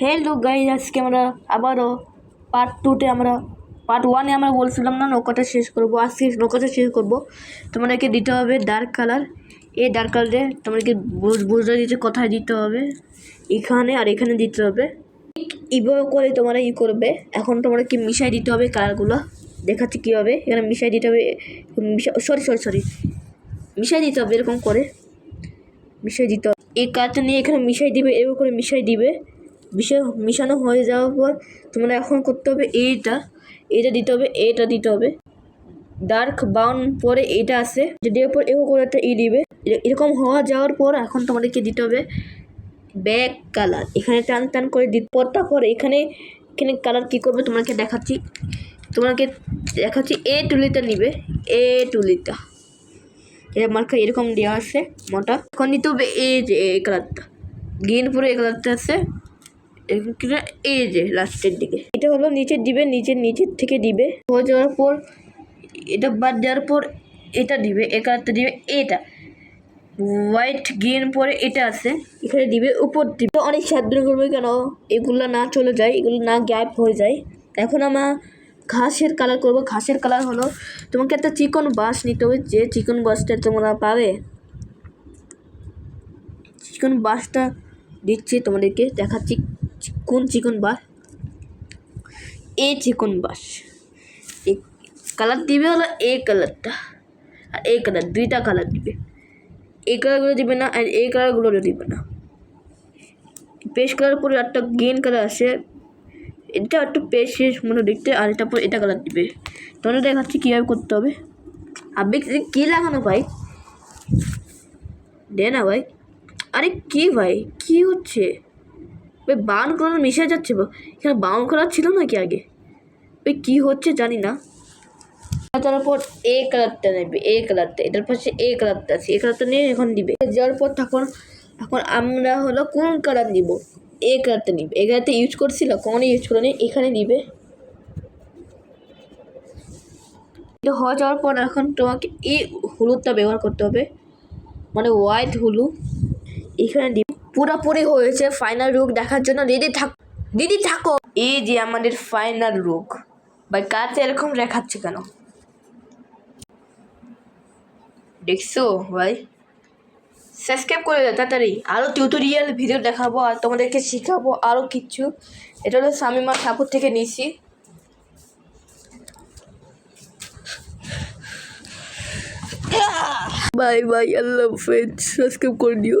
Hello guys আজকে আমরা আবারও পার্ট টুতে আমরা পার্ট ওয়ানে আমরা বলছিলাম না নৌকাটা শেষ করব, আজকে নৌকাটা শেষ করব। তোমাদেরকে দিতে হবে ডার্ক কালার এই ডার্ক কালারে তোমাদেরকে বুঝ- বুঝতে দিতে কোথায় দিতে হবে, এখানে আর এখানে দিতে হবে। এইভাবে করে তোমরা ই করবে। এখন তোমরা কি মিশাই দিতে হবে কালারগুলো দেখাচ্ছি কীভাবে। এখানে মিশাই দিতে হবে সরি সরি সরি মিশাই দিতে হবে এরকম করে। মিশাই দিতে হবে। এই কাজটা নিয়ে এখানে মিশাই দিবে এরকম করে মিশাই দিবে। মিশাই মিশানো হয়ে যাওয়ার পর তোমরা এখন করতে হবে এইটা এইটা দিতে হবে এটা দিতে হবে। ডার্ক ব্রাউন পরে এইটা আছে। দেওয়ার পর এরকম করে একটা ই দিবে এরকম হওয়া যাওয়ার পর এখন তোমাদেরকে দিতে হবে ব্যাক কালার। এখানে টান টান করে পরটা পরে এখানে এখানে কালার কী করবে তোমাকে দেখাচ্ছি। তোমাকে দেখাচ্ছি এ টুলিটা নিবে, এ টুলিটা। এটা মার্কা এরকম দেওয়া আছে, মোটা। এখন নিতে হবে এই যে, এই কালারটা। গ্রিন পুরো এই কালারটা আছে। এরকম কি না, এই যে লাস্টের দিকে। এটা হলো নিচে দিবে নিচের নিচের থেকে দিবে। হয়ে যাওয়ার পর এটা বাদ দেওয়ার পর এটা দিবে কালারটা দিবে এটা। হোয়াইট গ্রিন পরে এটা আছে এখানে দিবে উপর দিবে। অনেক সাধ্য করবে কেন? এগুলো না চলে যায় এগুলো না গ্যাপ হয়ে যায়। এখন আমার ঘাসের কালার করব। ঘাসের কালার হলো তোমাকে একটা চিকন বাস নিতে হবে যে চিকন বাসটা তোমরা পাবে। চিকন বাসটা দিচ্ছি তোমাদেরকে দেখাচ্ছি কোন চিকন বাস? এ চিকন বাস। এই কালার দিবে হলো এ কালারটা আর এই কালার দুইটা কালার দিবে। এই কালারগুলো দিবে না আর এই কালারগুলো দিবে না। পেস্ট কালার পরে একটা গ্রিন কালার আছে এটা একটু পেস্ট মনে দেখতে, আর এটা পর এটা কালার দিবে। তোমাদের দেখাচ্ছি কীভাবে করতে হবে। আবেগ কী লাগানো ভাই? দে না ভাই। আরে কি ভাই? কী হচ্ছে? ভাই বাউন কালার মিশে যাচ্ছে এখানে বাউন কালার ছিল নাকি আগে? ওই কী হচ্ছে জানি না। তারপর এই কালারটা নেবে এই কালারটা, এটার পাশে এই কালারটা আছে এই কালারটা নিয়ে এখন দিবে। যাওয়ার পর তখন এখন আমরা হলো কোন কালার নিব? এই কালারটা নিবে। এই কালারটা ইউজ করছিল কোন ইউজ করে নি এখানে দিবে এটা হয়ে যাওয়ার পর এখন তোমাকে এই হলুদটা ব্যবহার করতে হবে। মানে হোয়াইট হলু এখানে পুরোপুরি হয়েছে ফাইনাল রুক দেখার জন্য দিদি থাক দিদি থাকো। এই যে আমাদের ফাইনাল রুক ভাই কাছে এরকম দেখাচ্ছে কেন? দেখছ ভাই? সাবস্ক্রাইব করে দাও তাড়াতাড়ি। আরও টিউটোরিয়াল ভিডিও দেখাবো আর তোমাদেরকে শেখাবো আরও কিচ্ছু এটা হলো স্বামীমা ঠাকুর থেকে নিয়েছি বাই বাই আল্লাহ হাফেজ। সাবস্ক্রাইব করে দিও।